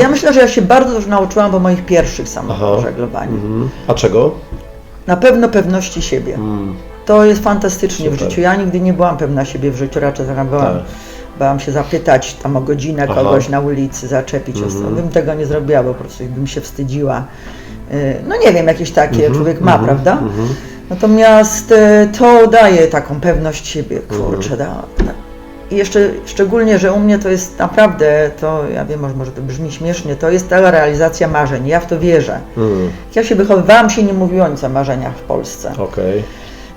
Ja myślę, że ja się bardzo dużo nauczyłam po moich pierwszych żeglowaniu. Mhm. A czego? Na pewno pewności siebie. Mm. To jest fantastycznie w Super. życiu. Ja nigdy nie byłam pewna siebie w życiu, raczej taka byłam. Tak. Bałam się zapytać tam o godzinę Aha. kogoś na ulicy, zaczepić Mhm. osobę. Bym tego nie zrobiła, po prostu bym się wstydziła. Y, No nie wiem, jakieś takie Mhm, człowiek ma, mhm, prawda? mhm. Natomiast y, to daje taką pewność siebie, kurczę, da. I jeszcze szczególnie, że u mnie to jest naprawdę, to ja wiem, może, może to brzmi śmiesznie, to jest ta realizacja marzeń. Ja w to wierzę. Mm. Jak ja się wychowywałam, się nie mówiło nic o marzeniach w Polsce. Okej.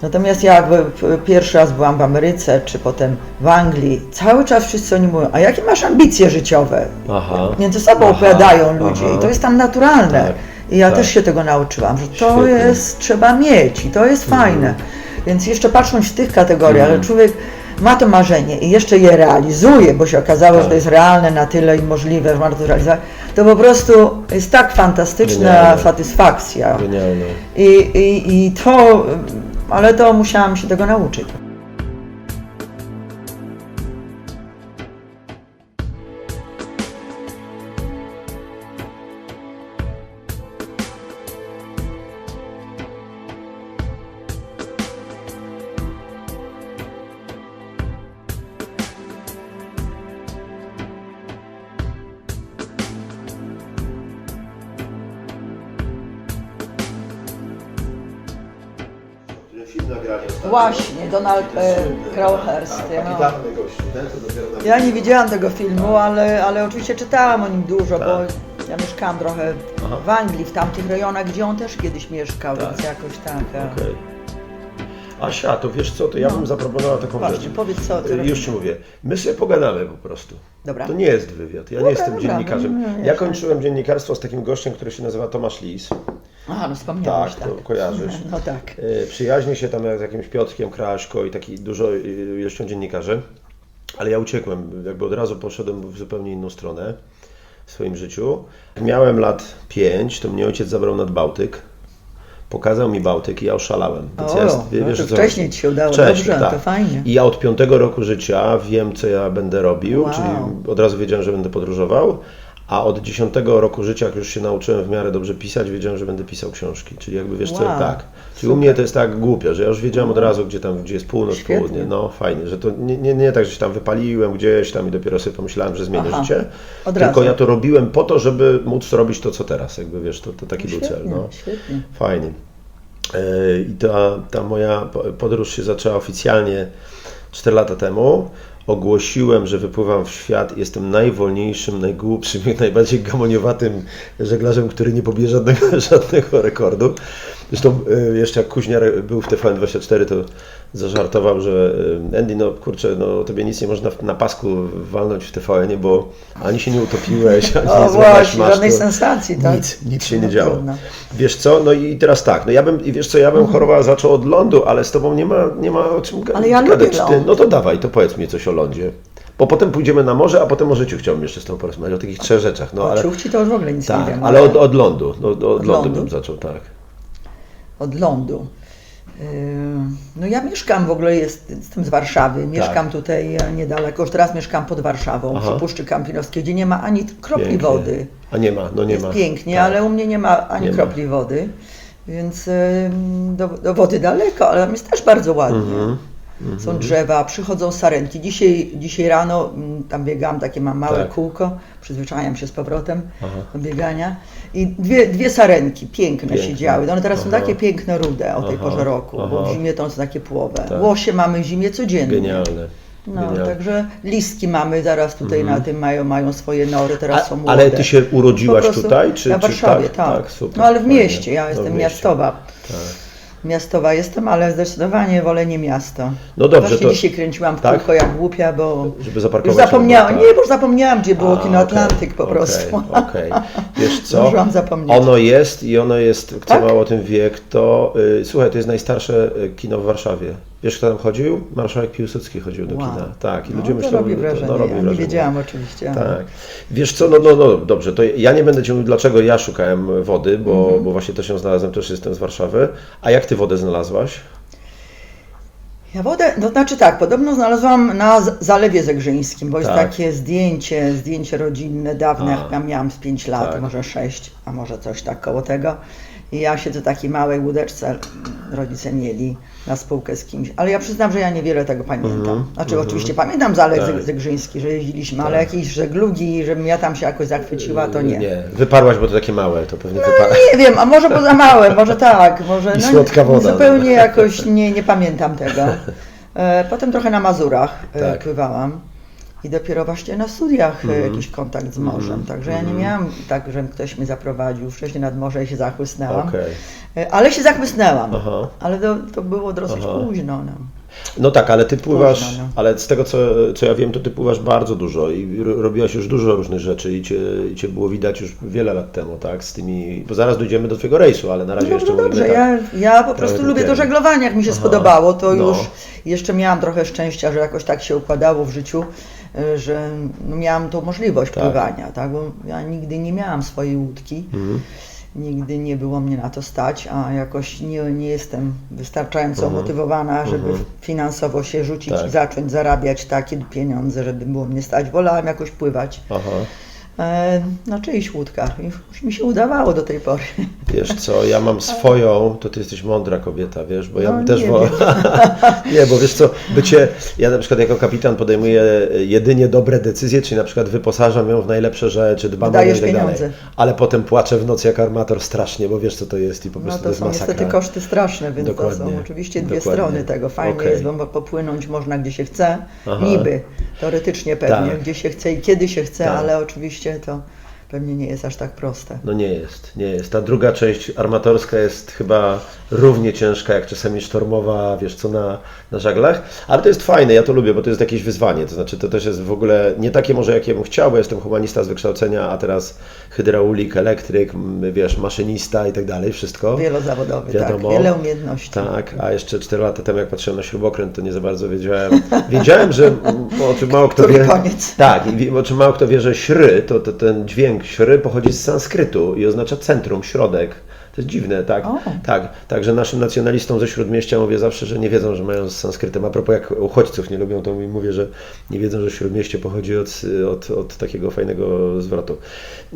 Natomiast ja pierwszy raz byłam w Ameryce, czy potem w Anglii, cały czas wszyscy oni mówią, a jakie masz ambicje życiowe? Aha. Między sobą Aha, opowiadają ludzie aha. i to jest tam naturalne. Tak, I ja tak. też się tego nauczyłam, że to Świetnie. Mhm. jest, trzeba mieć i to jest fajne. Więc jeszcze patrząc w tych kategoriach, że człowiek ma to marzenie i jeszcze je realizuje, bo się okazało, że Tak. to jest realne na tyle i możliwe, że można to zrealizować, to po prostu jest tak fantastyczna Genialne. satysfakcja. Genialne. I, i, I to, ale to musiałam się tego nauczyć. Właśnie, Donald e, Crowhurst. Ja, no. kapitalny dopiero na... ja nie widziałam tego filmu, ale, ale oczywiście czytałam o nim dużo, bo Tak. ja mieszkałam trochę Aha. w Anglii, w tamtych rejonach, gdzie on też kiedyś mieszkał, Tak. więc jakoś tak. a- Okej. Asia, to wiesz co, to ja No. bym zaproponował taką Właśnie, rzecz. powiedz co ty Y, Już ci mówię. My sobie pogadamy po prostu. Dobra. To nie jest wywiad. Ja Dobra, nie jestem dobra, dziennikarzem. no, no, ja jasne. kończyłem dziennikarstwo z takim gościem, który się nazywa Tomasz Lis. Aha, no wspomniałeś, Tak, tak. to kojarzysz. No tak. Y, Przyjaźni się tam z jakimś Piotrkiem Kraśko i taki dużo y, ilością dziennikarzy. Ale ja uciekłem, jakby od razu poszedłem w zupełnie inną stronę w swoim życiu. Jak miałem lat 5, to mnie ojciec zabrał nad Bałtyk. Pokazał mi Bałtyk i ja oszalałem. Więc O, ja, no to co wcześniej ci się udało, Wcześniej, dobrze, tak. to fajnie. I ja od piątego roku życia wiem, co ja będę robił, Wow. czyli od razu wiedziałem, że będę podróżował. A od dziesiątego roku życia, jak już się nauczyłem w miarę dobrze pisać, wiedziałem, że będę pisał książki. Czyli jakby wiesz co, Wow, tak. Czyli u mnie to jest tak głupio, że ja już wiedziałem od razu, gdzie tam, gdzie jest północ, Świetnie. południe. No fajnie, że to nie, nie, nie tak, że się tam wypaliłem gdzieś tam i dopiero sobie pomyślałem, że zmienię Aha, życie. od Tylko razu. ja to robiłem po to, żeby móc robić to, co teraz. Jakby wiesz, to, to taki był cel. Świetnie, No. świetnie. Fajnie. E, I ta, ta moja po- podróż się zaczęła oficjalnie 4 lata temu. Ogłosiłem, że wypływam w świat jestem najwolniejszym, najgłupszym i najbardziej gamoniowatym żeglarzem, który nie pobije żadnego, żadnego rekordu. Zresztą e, jeszcze jak Kuźniar był w TVN24, to zażartował, że e, Andy, no kurczę, no tobie nic nie można na pasku walnąć w TVN-ie, bo ani się nie utopiłeś, ani O nie złamasz właśnie, żadnej sensacji, tak? Nic, nic się nie No działo. trudno. Wiesz co, no i teraz tak, no ja bym, i wiesz co, ja bym chorował, zaczął od lądu, ale z tobą nie ma, nie ma o czym Ale ja gadać. lubię ląd. no to dawaj, to powiedz mi coś o lądzie. Bo potem pójdziemy na morze, a potem o życiu chciałbym jeszcze z tobą porozmawiać, o takich trzech rzeczach. No O ale, czówci to już w ogóle nic nie tak, wiem. ale od, od lądu, no, od, Od lądu lądu? bym zaczął, tak. Od lądu. Yy, No ja mieszkam w ogóle, jest, jestem z Warszawy, mieszkam tutaj e, niedaleko, już teraz mieszkam pod Warszawą, Aha. przy Puszczy Kampinowskiej, gdzie nie ma ani kropli Pięknie. wody. A nie ma, no nie jest ma. pięknie, Tak. ale u mnie nie ma ani Nie ma. kropli wody, więc ym, do, do wody daleko, ale tam jest też bardzo ładnie. Mhm. Są drzewa, przychodzą sarenki. Dzisiaj, dzisiaj rano mm, tam biegam, takie mam małe Tak. kółko, przyzwyczajam się z powrotem Aha. do biegania. I dwie, dwie sarenki piękne, Piękne. siedziały. No one teraz są Aha. takie piękne rude o tej Aha. porze roku, bo w zimie to są takie płowe. Tak. Łosie mamy w zimie codziennie. Genialne. No, Genialne. także listki mamy zaraz tutaj na tym, mają, mają swoje nory, teraz są A, młode. ale ty się urodziłaś prostu tutaj? Czy, Na czy Warszawie, tak? tak. super, no ale w mieście, ja No, jestem mieście. miastowa. Tak. Miastowa jestem, ale zdecydowanie wolę nie miasto. No dobrze, Właśnie to- dzisiaj kręciłam w tak? kółko jak głupia, bo Żeby już zaparkować. zapomniałam, tak. nie, bo już zapomniałam, gdzie było A, kino Atlantyk po okej, prostu. Okej, Wiesz co? Ono jest i ono jest, kto Tak? ma o tym wiek, to y, słuchaj, to jest najstarsze y, kino w Warszawie. Wiesz, kto tam chodził? Marszałek Piłsudski chodził do Wow. kina. Tak, i No, ludzie to myślą, robi że to- wrażenie, no, robi ja nie wrażenie. wiedziałam oczywiście. Tak. Wiesz co, no, no, no dobrze, to ja nie będę Ci mówił, dlaczego ja szukałem wody, bo, Mhm. bo właśnie też ją znalazłem, też jestem z Warszawy. A jak Ty wodę znalazłaś? Ja wodę, no znaczy tak, podobno znalazłam na Zalewie Zegrzyńskim, bo jest Tak. takie zdjęcie, zdjęcie rodzinne dawne, A. jak ja miałam z 5 lat, Tak. może 6, a może coś tak koło tego. I ja siedzę w takiej małej łódeczce, rodzice mieli na spółkę z kimś, ale ja przyznam, że ja niewiele tego pamiętam. Mhm, Znaczy oczywiście pamiętam Zalew Tak. Zeg- Zegrzyński, że jeździliśmy, ale jakieś żeglugi, żebym ja tam się jakoś zachwyciła, to nie. Nie, wyparłaś, bo to takie małe, to pewnie wyparłaś. Nie wiem, a może poza małe, może tak, może I słodka woda. Zupełnie jakoś nie, nie pamiętam tego. E, Potem trochę na Mazurach e, Tak. pływałam i dopiero właśnie na studiach Mhm. jakiś kontakt z morzem. Także ja nie miałam tak, że ktoś mnie zaprowadził wcześniej nad morze i się zachłysnęłam. Okej. E, Ale się zachłysnęłam. Aha. Ale to, to było dosyć Aha. późno. No. No tak, ale ty pływasz, Późno, no. ale z tego co, co ja wiem, to ty pływasz bardzo dużo i ro- robiłaś już dużo różnych rzeczy i cię, i cię było widać już wiele lat temu, tak, z tymi, bo zaraz dojdziemy do twojego rejsu, ale na razie Dobrze, jeszcze dobrze. mówimy tak. Ja, ja po prostu lubię to żeglowanie, jak mi się Aha. spodobało, to No. już jeszcze miałam trochę szczęścia, że jakoś tak się układało w życiu, że no, miałam tą możliwość Tak. pływania, tak? bo ja nigdy nie miałam swojej łódki. Mhm. Nigdy nie było mnie na to stać, a jakoś nie, nie jestem wystarczająco Mhm. motywowana, żeby Mhm. finansowo się rzucić Tak. i zacząć zarabiać takie pieniądze, żeby było mnie stać. Wolałam jakoś pływać Aha. E, na czyichś łódkach i już mi się udawało do tej pory. Wiesz co, ja mam swoją, to ty jesteś mądra kobieta, wiesz, bo ja No, bym też nie nie, bo wiesz co, bycie, ja na przykład jako kapitan podejmuję jedynie dobre decyzje, czyli na przykład wyposażam ją w najlepsze rzeczy, dbam o nią i tak dalej. pieniądze. Ale potem płaczę w nocy jak armator strasznie, bo wiesz co to jest i po No prostu to, to jest są masakra. niestety koszty straszne, więc to Dokładnie. są oczywiście dwie Dokładnie. strony tego. Fajnie Okej. jest, bo popłynąć można gdzie się chce, Aha. niby, teoretycznie pewnie, Tak. gdzie się chce i kiedy się chce, Tak. ale oczywiście to pewnie nie jest aż tak proste. No nie jest, nie jest. Ta druga część armatorska jest chyba równie ciężka jak czasami sztormowa, wiesz co, na, na żaglach, ale to jest fajne, ja to lubię, bo to jest jakieś wyzwanie, to znaczy to też jest w ogóle nie takie może jakie bym chciał, bo jestem humanista z wykształcenia, a teraz hydraulik, elektryk, wiesz, maszynista i tak dalej, wszystko. Wielozawodowy, Wiadomo. tak, wiele umiejętności. Tak, a jeszcze 4 lata temu, jak patrzyłem na śrubokręt, to nie za bardzo wiedziałem. Wiedziałem, że o czym mało kto Który wie. koniec. Tak, o czym mało kto wie, że śry, to, to ten dźwięk śry pochodzi z sanskrytu i oznacza centrum, środek. To jest dziwne, tak? O. Tak, także naszym nacjonalistom ze Śródmieścia mówię zawsze, że nie wiedzą, że mają z sanskrytem. A propos jak uchodźców nie lubią, to mówię, że nie wiedzą, że Śródmieście pochodzi od, od, od takiego fajnego zwrotu.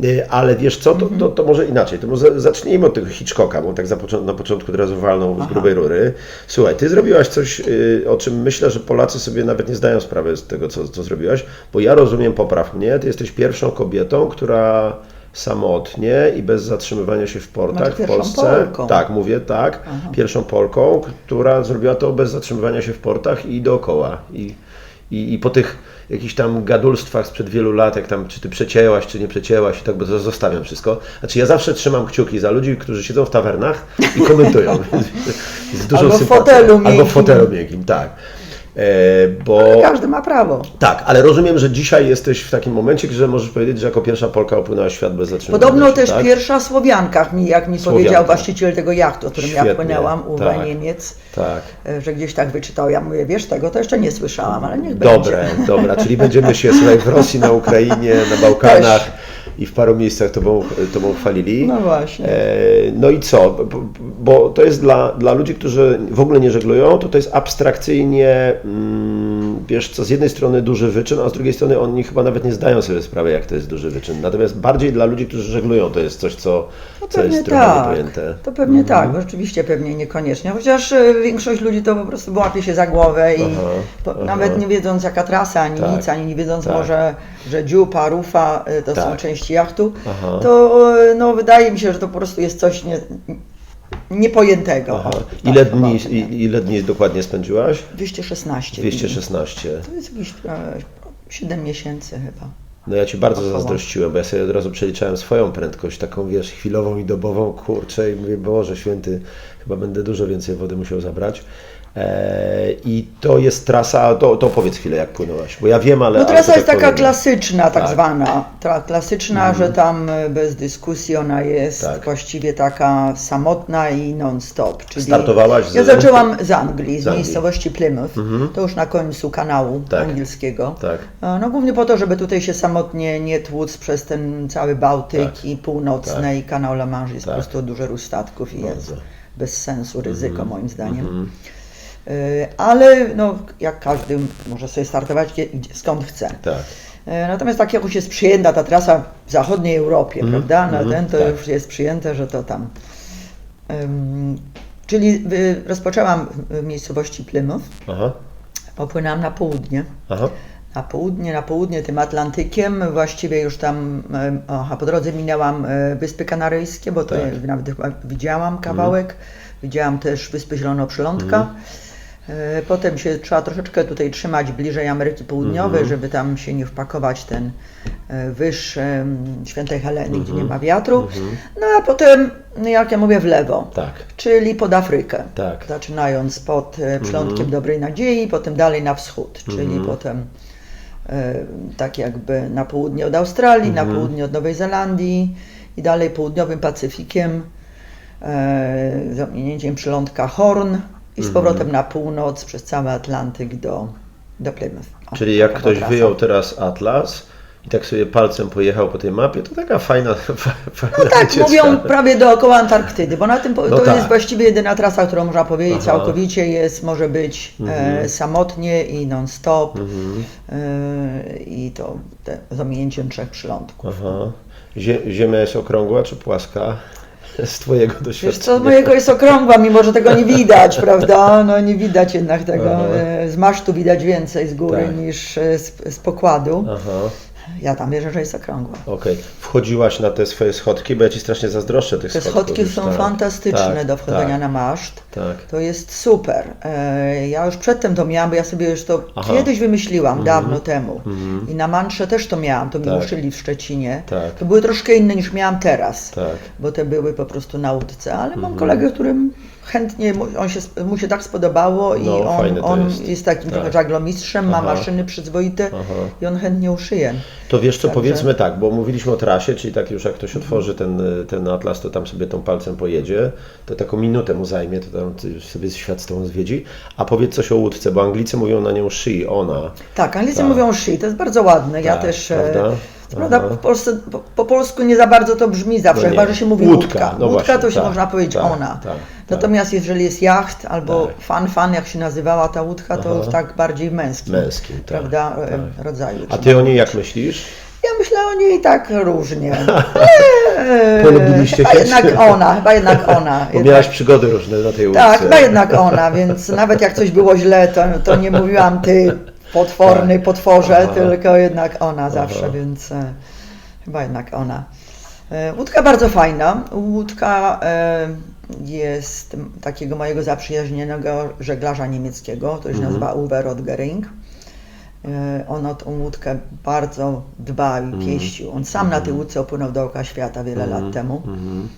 Y, Ale wiesz co, to, to, to może inaczej. To może zacznijmy od tego Hitchcocka, bo tak począ- na początku od razu walną z grubej rury. Słuchaj, ty zrobiłaś coś, y, o czym myślę, że Polacy sobie nawet nie zdają sprawy z tego, co, co zrobiłaś, bo ja rozumiem, popraw mnie, ty jesteś pierwszą kobietą, która samotnie i bez zatrzymywania się w portach w Polsce. Polką. Tak, mówię tak. Aha. Pierwszą Polką, która zrobiła to bez zatrzymywania się w portach i dookoła. I, i, i po tych jakichś tam gadulstwach sprzed wielu lat, jak tam, czy ty przecięłaś, czy nie przecięłaś, i tak, bo zostawiam wszystko. Znaczy ja zawsze trzymam kciuki za ludzi, którzy siedzą w tawernach i komentują. Z dużą Albo w sympatią. fotelu Albo w fotelu miękkim, tak. E, bo... Ale każdy ma prawo. Tak, ale rozumiem, że dzisiaj jesteś w takim momencie, że możesz powiedzieć, że jako pierwsza Polka opłynęła świat bez zatrzymania Podobno też tak? pierwsza Słowianka, jak mi Słowianka. powiedział właściciel tego jachtu, o którym ja Świetnie, płynęłam, Uwe tak. Niemiec, Tak. e, że gdzieś tak wyczytał. Ja mówię, wiesz, tego to jeszcze nie słyszałam, ale niech Dobre, będzie. dobra, czyli będziemy się słuchaj, w Rosji, na Ukrainie, na Bałkanach i w paru miejscach to tą, tą chwalili. No właśnie. E, no i co? Bo, bo to jest dla, dla ludzi, którzy w ogóle nie żeglują, to to jest abstrakcyjnie, mm, wiesz co, z jednej strony duży wyczyn, a z drugiej strony oni chyba nawet nie zdają sobie sprawy, jak to jest duży wyczyn. Natomiast bardziej dla ludzi, którzy żeglują, to jest coś, co, Co jest pewnie trochę tak. niepojęte. To pewnie Mhm. tak, bo rzeczywiście pewnie niekoniecznie. Chociaż e, większość ludzi to po prostu łapie się za głowę i Aha, po, aha. nawet nie wiedząc jaka trasa, ani Tak, nic, ani nie wiedząc tak. może, że dziupa, rufa e, to są Tak. części jachtu, Aha. to e, no, wydaje mi się, że to po prostu jest coś nie, niepojętego. Aha. Tak Ile, chyba dni, ile dni dokładnie spędziłaś? 216 dni. 216. To jest jakieś e, 7 miesięcy chyba. No ja Ci bardzo zazdrościłem, bo ja sobie od razu przeliczałem swoją prędkość, taką wiesz, chwilową i dobową, kurczę i mówię, Boże Święty, chyba będę dużo więcej wody musiał zabrać. Eee, I to jest trasa, to, to powiedz chwilę jak płynęłaś, bo ja wiem, ale... No trasa jest tak taka powiem. klasyczna, tak, Tak. Mhm. zwana. Ta klasyczna, że tam e, bez dyskusji ona jest Tak. właściwie taka samotna i non-stop. Czyli Startowałaś z- Ja zaczęłam z Anglii, z, Z Anglii. miejscowości Plymouth. Mhm. To już na końcu kanału Tak. angielskiego. Tak. E, No głównie po to, żeby tutaj się samotnie nie tłuc przez ten cały Bałtyk Tak. i północny Tak. Mhm. i kanał La Manche jest Tak. po prostu duże statków i jest Bardzo. bez sensu ryzyko moim zdaniem. Ale no, jak każdy może sobie startować skąd chce. Tak. E, Natomiast tak jak już jest przyjęta ta trasa w zachodniej Europie, prawda? Na ten to tak. już jest przyjęte, że to tam. Ym, czyli y, rozpoczęłam w miejscowości Plymouth, Aha. popłynęłam na południe. Aha. Na południe, na południe tym Atlantykiem, właściwie już tam, aha, po drodze minęłam Wyspy Kanaryjskie, bo to Tak. nawet chyba widziałam kawałek. Widziałam też Wyspy Zielonoprzylądka. E, Potem się trzeba troszeczkę tutaj trzymać bliżej Ameryki Południowej, żeby tam się nie wpakować ten e, wyż Świętej Heleny, gdzie nie ma wiatru. No a potem, no jak ja mówię, w lewo Tak. czyli pod Afrykę. Tak. Zaczynając pod e, przylądkiem Dobrej Nadziei, potem dalej na wschód, czyli potem e, tak jakby na południe od Australii, na południe od Nowej Zelandii i dalej południowym Pacyfikiem e, z ominięciem przylądka Horn i z powrotem na północ przez cały Atlantyk do, do Plymouth. O, Czyli jak ktoś trasa. wyjął teraz atlas i tak sobie palcem pojechał po tej mapie, to taka fajna, fajna No tak, wycieczka. mówią prawie dookoła Antarktydy, bo na tym No to tak. jest właściwie jedyna trasa, którą można powiedzieć Aha. Mhm. całkowicie jest, może być e, samotnie i non-stop e, i to te, z ominięciem trzech przylądków. Aha. Zie- Ziemia jest okrągła czy płaska? Z Twojego Wiesz doświadczenia. co, mojego jest okrągła, mimo że tego nie widać, prawda? No nie widać jednak tego, Aha. e, z masztu widać więcej z góry Tak. niż e, z, z pokładu. Aha, Ja tam wierzę, że jest okrągła. okej. Wchodziłaś na te swoje schodki, bo ja Ci strasznie zazdroszczę tych Te schodków. schodki już, są tak. fantastyczne Tak, do wchodzenia tak, na maszt. Tak. To jest super. E, Ja już przedtem to miałam, bo ja sobie już to Aha. Mhm. kiedyś wymyśliłam, dawno temu. I na Mantrze też to miałam, to mi Tak. w Szczecinie. Tak. To były troszkę inne niż miałam teraz, Tak. bo te były po prostu na łódce, ale Mhm. mam kolegę, którym chętnie, mu- on się, mu się tak spodobało i No, on, on jest. jest. takim Tak. trochę żaglomistrzem, ma Aha. maszyny przyzwoite Aha. i on chętnie uszyje. To wiesz co, Także- powiedzmy tak, bo mówiliśmy o trasie, czyli tak już jak ktoś otworzy ten, ten atlas, to tam sobie tą palcem pojedzie, to taką minutę mu zajmie, to tam sobie świat z tą zwiedzi. A powiedz coś o łódce, bo Anglicy mówią na nią she, ona. Tak, Anglicy Tak. mówią she, to jest bardzo ładne. ja Tak, też. e, prawda? Prawda w Polsce, po, po polsku nie za bardzo to brzmi zawsze, No chyba że się mówi Łódka, łódka. no łódka właśnie, to się tak, można powiedzieć tak, ona. tak, tak. Natomiast jeżeli jest jacht albo Tak. fan fan, jak się nazywała ta łódka, to Aha. już tak bardziej męskim, Męskim, tak, prawda, e, rodzaju. A ty o niej jak myślisz? Ja myślę o niej tak różnie. Eee, Polubiliście chyba się? jednak ona, chyba jednak ona. Bo miałaś przygody różne na tej łódce. tak, chyba jednak ona, więc nawet jak coś było źle, to, to nie mówiłam ty potworny, potworze, Tak. Aha. tylko jednak ona zawsze, więc e, chyba jednak ona. E, łódka bardzo fajna. Łódka e, jest takiego mojego zaprzyjaźnionego żeglarza niemieckiego, to się Mhm. nazywa Uwe Rodgering. E, On o tą łódkę bardzo dba Mhm. i pieścił. On sam na tej łódce opłynął dookoła świata wiele Mhm. lat temu.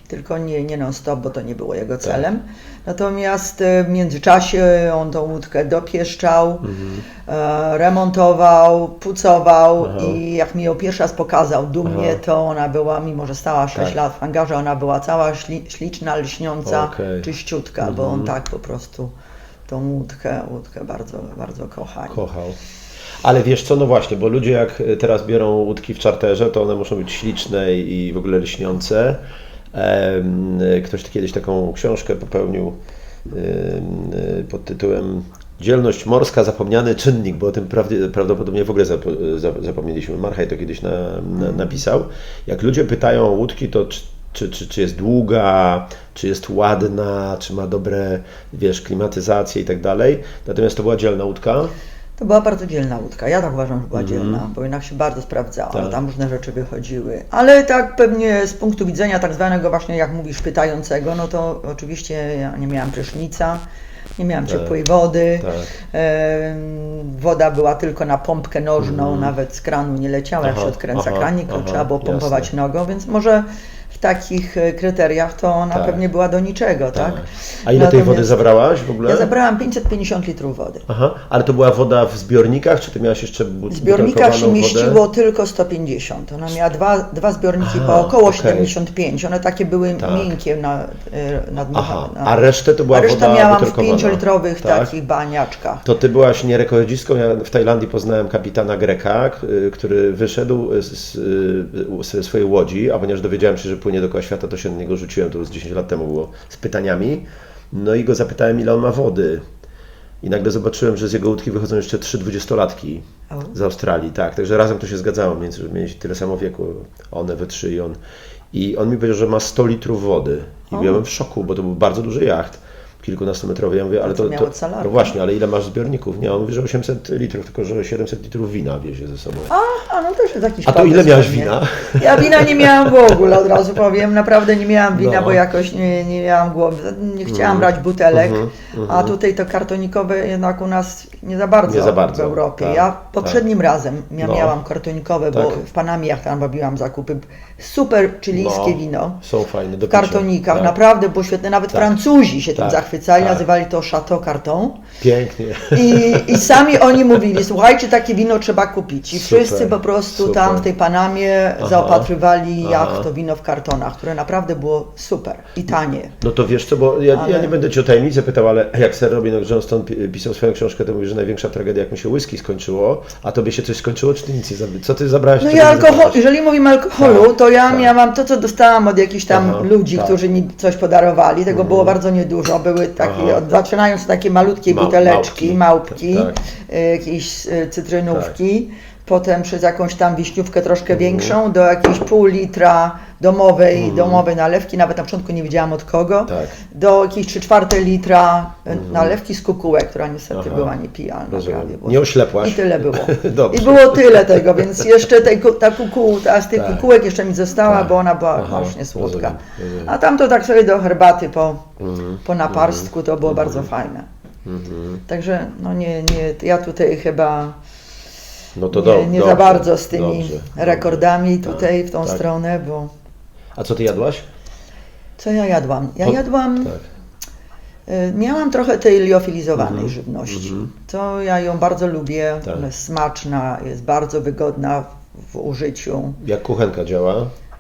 Tylko nie, nie non-stop, bo to nie było Tak. jego celem. Natomiast e, w międzyczasie on tą łódkę dopieszczał, Mhm. e, remontował, pucował i jak mi ją pierwszy raz pokazał dumnie, to ona była, mimo że stała 6 Tak. lat w hangarze, ona była cała śli, śliczna, lśniąca, Okej. czyściutka, bo Mhm. on tak po prostu tą łódkę, łódkę bardzo, bardzo kochał. Kochał. Ale wiesz co, no właśnie, bo ludzie jak teraz biorą łódki w czarterze, to one muszą być śliczne i w ogóle lśniące. Em, Ktoś kiedyś taką książkę popełnił em, pod tytułem Dzielność morska, zapomniany czynnik, bo o tym prawdopodobnie w ogóle zapo- za- zapomnieliśmy. Marchaj to kiedyś na, na, napisał. Jak ludzie pytają o łódki, to czy, czy, czy jest długa, czy jest ładna, czy ma dobre, wiesz, klimatyzację i tak dalej. Natomiast to była dzielna łódka. To była bardzo dzielna łódka. Ja tak uważam, że była dzielna, bo jednak się bardzo sprawdzała. Tak. Tam różne rzeczy wychodziły. Ale tak pewnie z punktu widzenia tak zwanego właśnie, jak mówisz, pytającego, no to oczywiście ja nie miałam prysznica, nie miałam Tak. ciepłej wody. Tak. Woda była tylko na pompkę nożną, nawet z kranu nie leciała, jak. Aha, się odkręca aha, kranik, aha, trzeba było pompować jasne. nogą, więc może takich e, kryteriach to ona Tak. pewnie była do niczego, tak? A ile tej wody Natomiast zabrałaś w ogóle? Ja zabrałam 550 litrów wody. Aha, ale to była woda w zbiornikach, czy ty miałaś jeszcze bu- W zbiornikach się mieściło wodę? tylko 150. Ona miała dwa, dwa zbiorniki Aha, po około okej. 75. One takie były Tak. miękkie na, e, na Aha, na- a resztę to była a resztę woda miałam w butelkowana. 5-litrowych Tak? takich baniaczkach. To ty byłaś nie rekordzistką. Ja w Tajlandii poznałem kapitana Greka, k- który wyszedł z, z, ze swojej łodzi, a ponieważ dowiedziałem się, że płynie dookoła świata, to się na niego rzuciłem, to już 10 lat temu było, z pytaniami. No i go zapytałem, ile on ma wody. i nagle zobaczyłem, że z jego łódki wychodzą jeszcze trzy dwudziestolatki z Australii, tak, także razem to się zgadzało, że mieli tyle samo wieku, one we trzy i on. I on mi powiedział, że ma 100 litrów wody i O. byłem w szoku, bo to był bardzo duży jacht, kilkunastometrowy, ja mówię, ale to, to salarka? no właśnie, ale ile masz zbiorników? Nie, on mówi, że 800 litrów, tylko że 700 litrów wina wiezie ze sobą. A, a no też jest jakiś A to ile miałeś pewnie. wina? Ja wina nie miałam w ogóle, od razu powiem. Naprawdę nie miałam wina, No. bo jakoś nie, nie miałam głowy. Nie chciałam brać butelek, a tutaj to kartonikowe jednak u nas nie za bardzo, Nie za bardzo, w Europie. tak, ja poprzednim razem ja No. miałam kartonikowe, bo Tak. w Panamie jak tam robiłam zakupy. Super chilijskie No, wino. Są fajne do W kartonikach, Tak. naprawdę było świetne. Nawet Tak. Francuzi się tym Tak, zachwycali, tak. nazywali to Chateau Carton. Pięknie. I, I sami oni mówili, słuchajcie, takie wino trzeba kupić. I Super, wszyscy po prostu super. tam w tej Panamie Aha, zaopatrywali jak aha. to wino w kartonach, które naprawdę było super i tanie. No to wiesz co, bo ja, ja Ale- nie będę Cię o tajemnicę pytał, ale jak Sir Robin Johnston pi- pisał swoją książkę, to mówi, że największa tragedia, jak mu się whisky skończyło, a Tobie się coś skończyło, czy Ty nic nie zabrałeś? Co Ty zabrałeś? No ja alkohol, jeżeli mówimy o alkoholu, Tak, to ja tak. miałam to, co dostałam od jakichś tam Aha, ludzi, tak. którzy mi coś podarowali. Tego było bardzo niedużo. Były takie, Aha. od, zaczynając od takiej malutkiej Mał- buteleczki, małpki. małpki, Tak. y, jakieś y, cytrynówki. Potem przez jakąś tam wiśniówkę troszkę Mhm. większą do jakiejś pół litra domowej, domowej nalewki, nawet na początku nie wiedziałam od kogo, Tak. Mhm. do jakiejś 3 czwarte litra y, nalewki z kukułek, która niestety Aha. była niepijalna. Prawie było. Nie oślepłaś? I tyle było. I było tyle tego, więc jeszcze tej, ta kukuł, ta z tych Tak. kukułek jeszcze mi została, Tak. bo ona była Aha, właśnie słodka. rozumiem, rozumiem. Mhm. A tam to tak sobie do herbaty po, po naparstku to było bardzo fajne. Mhm. Także no nie, nie, ja tutaj chyba No to nie, nie dobrze, za bardzo z tymi dobrze, dobrze. rekordami Tak, tutaj w tą tak. stronę, bo A co Ty jadłaś? co ja jadłam? Ja jadłam, Tak. y, miałam trochę tej liofilizowanej Mhm, żywności. mhm. To ja ją bardzo lubię, Tak. ona jest smaczna, jest bardzo wygodna w, użyciu. Jak kuchenka działa?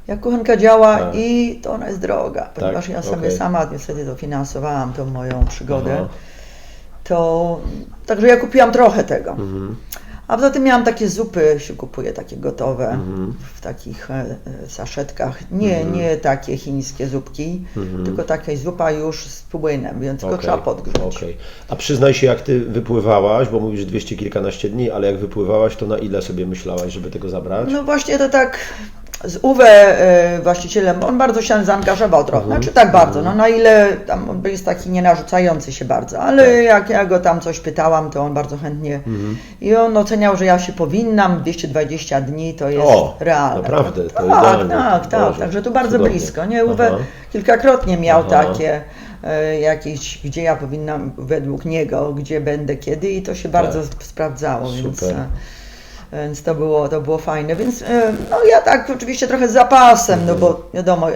Jak kuchenka działa Tak. i to ona jest droga, ponieważ ja sobie okej. sama niestety dofinansowałam tą moją przygodę, Aha. to także ja kupiłam trochę tego. Mhm. A poza tym miałam takie zupy, się kupuję takie gotowe Mhm. w takich e, e, saszetkach. Nie, nie takie chińskie zupki, tylko taka zupa już z płynem, więc Mhm. Okej, trzeba podgrzać. okej. A przyznaj się, jak Ty wypływałaś, bo mówisz dwieście kilkanaście dni, ale jak wypływałaś, to na ile sobie myślałaś, żeby tego zabrać? No właśnie to tak z Uwe e, właścicielem, on bardzo się zaangażował trochę, Mhm. znaczy tak bardzo, no na ile tam on jest taki nienarzucający się bardzo, ale Tak. jak ja go tam coś pytałam, to on bardzo chętnie Mhm. i on oceniał, że ja się powinnam, 220 dni to jest O, realne. naprawdę, to tak, idealnie. tak, tak, Boże, także tu bardzo cudownie. blisko, nie? Uwe Aha. kilkakrotnie miał Aha. takie e, jakieś, gdzie ja powinnam według niego, gdzie będę, kiedy i to się bardzo sp- sprawdzało, więc... Tak. Super. e, więc to było, to było fajne. Więc e, no ja tak oczywiście trochę z zapasem, no bo wiadomo,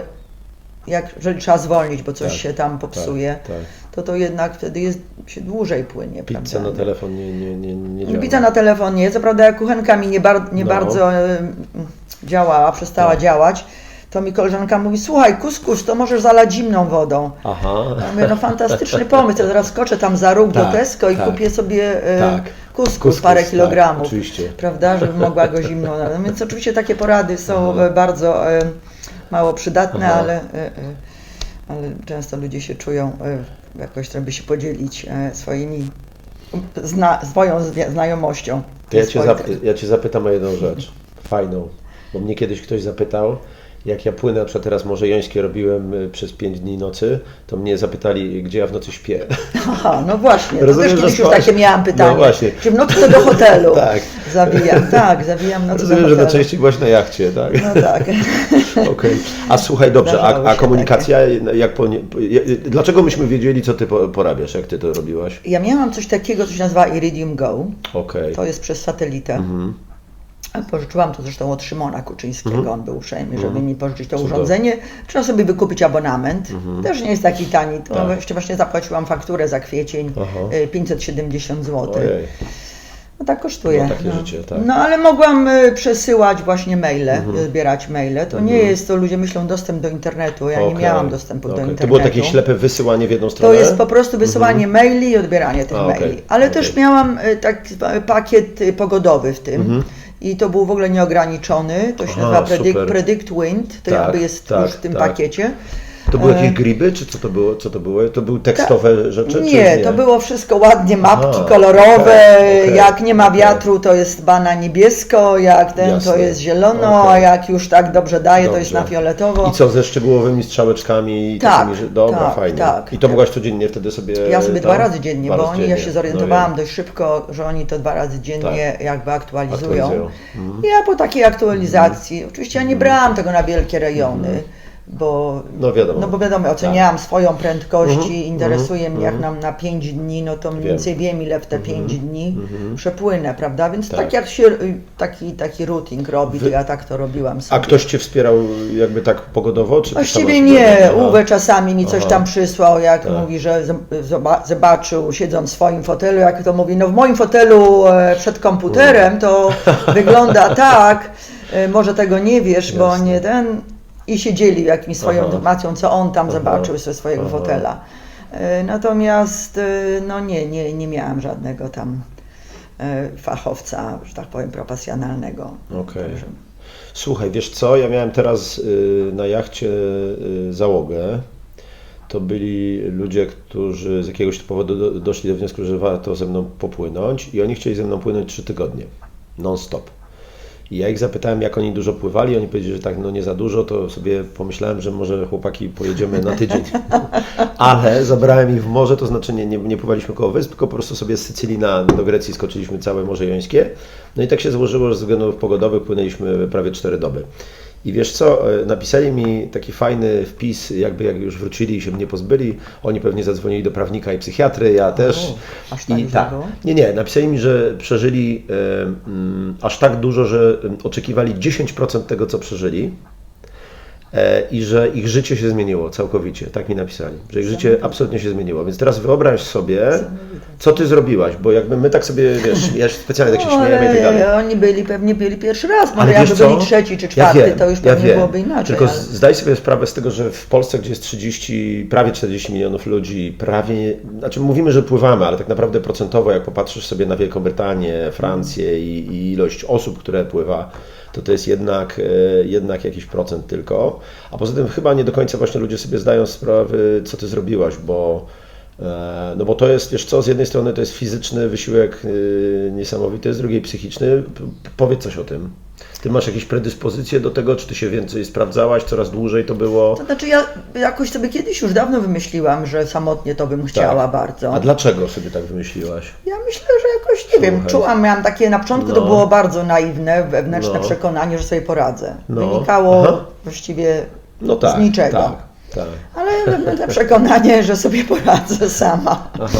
jak, jeżeli trzeba zwolnić, bo coś Tak, się tam popsuje, tak, tak. to to jednak wtedy jest, się dłużej płynie. Pizza prawda? na telefon nie, nie, nie, nie działa. Pizza na telefon nie, co prawda jak kuchenka mi nie, bar, nie No. bardzo e, działała, przestała Tak. działać, to mi koleżanka mówi, słuchaj, kuskus, to możesz zalać zimną wodą. Aha. Ja mówię, no fantastyczny pomysł, ja zaraz skoczę tam za róg do Tak, Tesco i tak. kupię sobie e, Tak. kuskus, parę tak, kilogramów. oczywiście. Prawda, żebym mogła go zimno. No więc oczywiście takie porady są Aha. e, bardzo e, mało przydatne, Aha. ale, e, e, ale często ludzie się czują e, jakoś, żeby się podzielić e, swoimi, zna, swoją zna- znajomością. Ja cię, ja cię zapytam o jedną rzecz. Fajną. Bo mnie kiedyś ktoś zapytał, jak ja płynę, na przykład teraz Morze Jońskie robiłem y, przez 5 dni nocy, to mnie zapytali, gdzie ja w nocy śpię. Aha, no właśnie, to Rozumiem, też że kiedyś już takie miałam pytanie. No właśnie. Czy w nocy to do hotelu? Tak. Zawijam, tak, zawijam nocy Rozumiem, do że hotelu. najczęściej byłaś na jachcie, tak? No tak. Okej. A słuchaj, dobrze, a, a komunikacja, jak po, nie- dlaczego myśmy wiedzieli, co ty po- porabiasz, jak ty to robiłaś? Ja miałam coś takiego, co się nazywa Iridium Go. Okej. To jest przez satelitę. Mhm. Pożyczyłam to zresztą od Szymona Kuczyńskiego. On był uprzejmy, żeby mi pożyczyć to urządzenie. Trzeba sobie wykupić abonament. Też nie jest taki tani. To Tak. jeszcze właśnie zapłaciłam fakturę za kwiecień Aha. y, 570 zł. Ojej. No tak kosztuje. No, takie życie, tak. No ale mogłam y, przesyłać właśnie maile, Mhm. y, zbierać maile. To nie jest to, ludzie myślą, dostęp do internetu. Ja nie Okej. miałam dostępu do Okej. internetu. To było takie ślepe wysyłanie w jedną To stronę? jest po prostu wysyłanie maili i odbieranie tych Mhm. A, okej, maili. Ale też miałam y, taki pakiet y, pogodowy w tym. I to był w ogóle nieograniczony. To się. Aha, nazywa Predict. Predict Wind. To Tak, jakby jest tak, już w tym tak. pakiecie. To były jakieś griby, czy co to było? Co to było? To były tekstowe rzeczy? czy Nie, to było wszystko ładnie, mapki Aha, kolorowe, okej, okej, jak nie ma wiatru to jest bana niebiesko, jak ten to Jasne, jest zielono, a jak już tak dobrze daje to jest Dobrze. na fioletowo. I co, ze szczegółowymi strzałeczkami? i Tak, takimi. Dobra, tak, fajnie. tak. I to mogłaś codziennie wtedy sobie... Ja sobie tam? dwa razy dziennie, Dwa bo razy oni, ja się zorientowałam No dość szybko, że oni to dwa razy dziennie jakby aktualizują. Aktualizują. Mhm. Ja po takiej aktualizacji, oczywiście ja nie brałam tego na wielkie rejony, bo, No wiadomo. no bo wiadomo, oceniałam swoją prędkość Mhm, interesuje mhm, mnie, jak nam na 5 dni, no to mniej więcej wiem, ile w te 5 dni przepłynę, prawda? Więc Tak. tak, jak się y, taki, taki routing robi, to Wy- ja tak to robiłam A sobie. ktoś Cię wspierał jakby tak pogodowo? Czy Właściwie nie. Uwe czasami mi coś Aha. tam przysłał, jak Tak. mówi, że zobaczył siedząc w swoim fotelu, jak to mówi, no w moim fotelu e, przed komputerem to wygląda tak, e, może tego nie wiesz, bo Jasne. nie ten... I się dzielił jakimś swoją Aha. informacją, co on tam Aha. zobaczył ze swojego Aha. fotela. E, Natomiast e, no nie, nie, nie miałam żadnego tam e, fachowca, że tak powiem, profesjonalnego. Także- Słuchaj, wiesz co, ja miałem teraz y, na jachcie y, załogę. To byli ludzie, którzy z jakiegoś powodu do, doszli do wniosku, że warto ze mną popłynąć i oni chcieli ze mną płynąć trzy tygodnie, non-stop. I ja ich zapytałem, jak oni dużo pływali, oni powiedzieli, że tak, no nie za dużo, to sobie pomyślałem, że może chłopaki pojedziemy na tydzień. Ale zabrałem ich w morze, to znaczy nie, nie, nie pływaliśmy koło wysp, tylko po prostu sobie z Sycylii na, do Grecji skoczyliśmy całe Morze Jońskie. No i tak się złożyło, że ze względów pogodowych płynęliśmy prawie 4 doby. I wiesz co, e, napisali mi taki fajny wpis, jakby jak już wrócili i się mnie pozbyli, oni pewnie zadzwonili do prawnika i psychiatry, ja też. aż tak I tak. Nie, nie, napisali mi, że przeżyli e, aż tak dużo, że oczekiwali 10% tego, co przeżyli. E, I że ich życie się zmieniło całkowicie, tak mi napisali, że ich życie absolutnie się zmieniło. Więc teraz wyobraź sobie, co ty zrobiłaś, bo jakby my tak sobie, wiesz, ja się specjalnie tak się śmiejemy i tak dalej. ale oni byli pewnie byli pierwszy raz, może Ale jakby co? byli trzeci czy Ja czwarty, wiem, to już ja pewnie wiem. byłoby inaczej. Tylko ale... zdaj sobie sprawę z tego, że w Polsce, gdzie jest 30, prawie 40 milionów ludzi, prawie, znaczy mówimy, że pływamy, ale tak naprawdę procentowo, jak popatrzysz sobie na Wielką Brytanię, Francję i, i ilość osób, które pływa, to to jest jednak, e, jednak jakiś procent tylko. A poza tym chyba nie do końca właśnie ludzie sobie zdają sprawę, co ty zrobiłaś, bo e, no bo to jest, wiesz co, z jednej strony to jest fizyczny wysiłek e, niesamowity, z drugiej psychiczny. Powiedz coś o tym. Ty masz jakieś predyspozycje do tego, czy ty się więcej sprawdzałaś, coraz dłużej to było? To znaczy ja jakoś sobie kiedyś już dawno wymyśliłam, że samotnie to bym chciała bardzo. Tak. A dlaczego sobie tak wymyśliłaś? Ja myślę, że jakoś, nie wiem, Słuchaj. czułam, miałam takie, na początku to No. było bardzo naiwne, wewnętrzne No. przekonanie, że sobie poradzę. No. Wynikało Aha. właściwie No tak, z niczego. tak, tak. Ale wewnętrzne przekonanie, że sobie poradzę sama. Aha.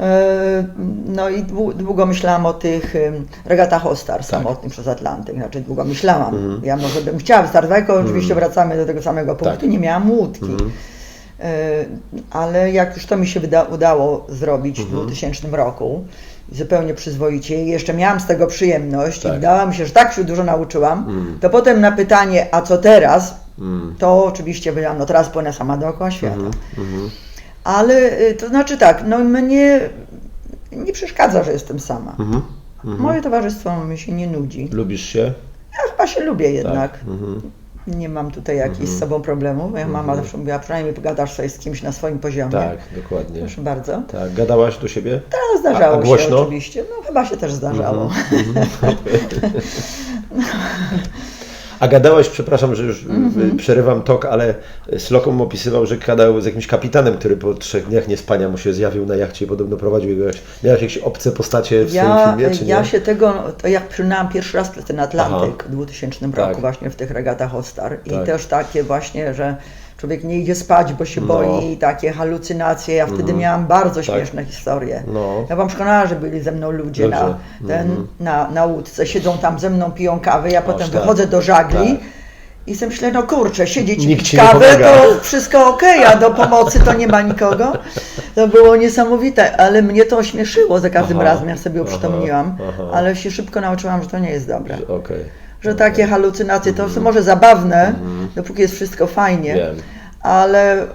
E, No i dłu- długo myślałam o tych regatach Ostar samotnych przez Atlantyk. Znaczy długo myślałam. Mhm. Ja może bym chciała wystartować, tylko oczywiście wracamy do tego samego punktu. Tak. Nie miałam łódki. E, Ale jak już to mi się wyda- udało zrobić Mhm. w 2000 roku, zupełnie przyzwoicie i jeszcze miałam z tego przyjemność Tak. i wydawało mi się, że tak się dużo nauczyłam, to potem na pytanie, a co teraz, to oczywiście powiedziałam, no teraz płynę sama dookoła świata. Mhm. Ale y, to znaczy tak, no mnie nie przeszkadza, że jestem sama. Mhm. Moje towarzystwo mi się nie nudzi. Lubisz się? Ja chyba się lubię jednak. Tak. Mhm. Nie mam tutaj jakichś z sobą problemów. Moja mama zawsze mówiła, przynajmniej pogadasz sobie z kimś na swoim poziomie. Tak, dokładnie. Proszę bardzo. Tak, gadałaś do siebie? To zdarzało A- a się głośno? oczywiście. No chyba się też zdarzało. A gadałeś, przepraszam, że już Mhm. y, przerywam tok, ale Slocum opisywał, że gadał z jakimś kapitanem, który po trzech dniach niespania mu się zjawił na jachcie i podobno prowadził jego. Miałeś jakieś obce postacie w swoim Ja, filmie, czy nie? ja się tego, to jak przynałam pierwszy raz ten Atlantyk Aha. w 2000 Tak. roku właśnie w tych regatach Ostar i Tak. też takie właśnie, że człowiek nie idzie spać, bo się No. boi, takie halucynacje. Ja wtedy miałam bardzo Tak. śmieszne historie. No. Ja byłam przekonana, że byli ze mną ludzie na, ten, na, na łódce, siedzą tam ze mną, piją kawę, ja potem tak. wychodzę do żagli Tak. i sobie myślę, no kurczę, siedzieć i Nikt pić kawę, to wszystko okej, a do pomocy to nie ma nikogo. To było niesamowite, ale mnie to ośmieszyło za każdym Aha. razem, jak sobie uprzytomniłam, Aha. ale się szybko nauczyłam, że to nie jest dobre. Okej. Że takie halucynacje to są może zabawne, dopóki jest wszystko fajnie. Wiem. Ale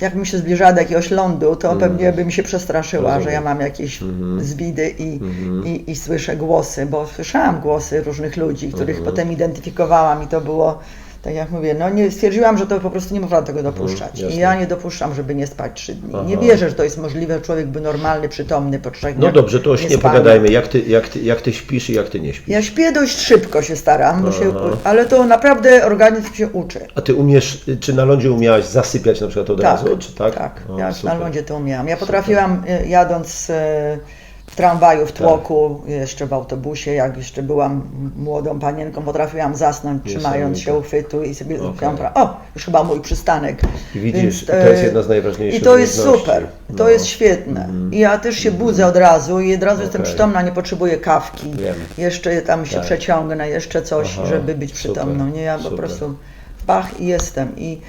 jakbym się zbliżała do jakiegoś lądu, to pewnie bym się przestraszyła. Rozumiem. Że ja mam jakieś zwidy i, i, i słyszę głosy, bo słyszałam głosy różnych ludzi, których Mhm. potem identyfikowałam i to było tak jak mówię, no nie, stwierdziłam, że to po prostu nie można tego dopuszczać. Mhm, jasne. I ja nie dopuszczam, żeby nie spać trzy dni. Nie Aha. wierzę, że to jest możliwe, człowiek by normalny, przytomny po trzech No dobrze, to już nie spania. pogadajmy, jak ty, jak, ty, jak ty śpisz i jak ty nie śpisz. Ja śpię dość szybko się staram, bo się, ale to naprawdę organizm się uczy. A ty umiesz, czy na lądzie umiałaś zasypiać na przykład od Tak, razu, czy tak? tak. O, ja na super. lądzie to umiałam. Ja potrafiłam e, jadąc e, tramwaju, w tłoku, jeszcze w autobusie, jak jeszcze byłam młodą panienką, potrafiłam zasnąć trzymając się uchwytu i sobie okay. o, już chyba mój przystanek. I widzisz, Więc, to jest e, jedna z najważniejszych I to jest super, to No. jest świetne. I ja też się budzę od razu i od razu jestem Okej. przytomna, nie potrzebuję kawki. Wiem. Jeszcze tam się Tak. przeciągnę, jeszcze coś, Aha, żeby być super, przytomną. Nie, ja po super. prostu bach i jestem. I,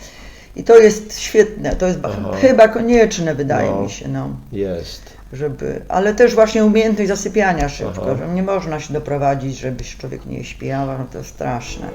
i to jest świetne, to jest Aha. chyba konieczne, wydaje No. mi się, no, Jest. Żeby, ale też właśnie umiejętność zasypiania szybko, Aha. że nie można się doprowadzić, żeby się człowiek nie śpiał, no to straszne.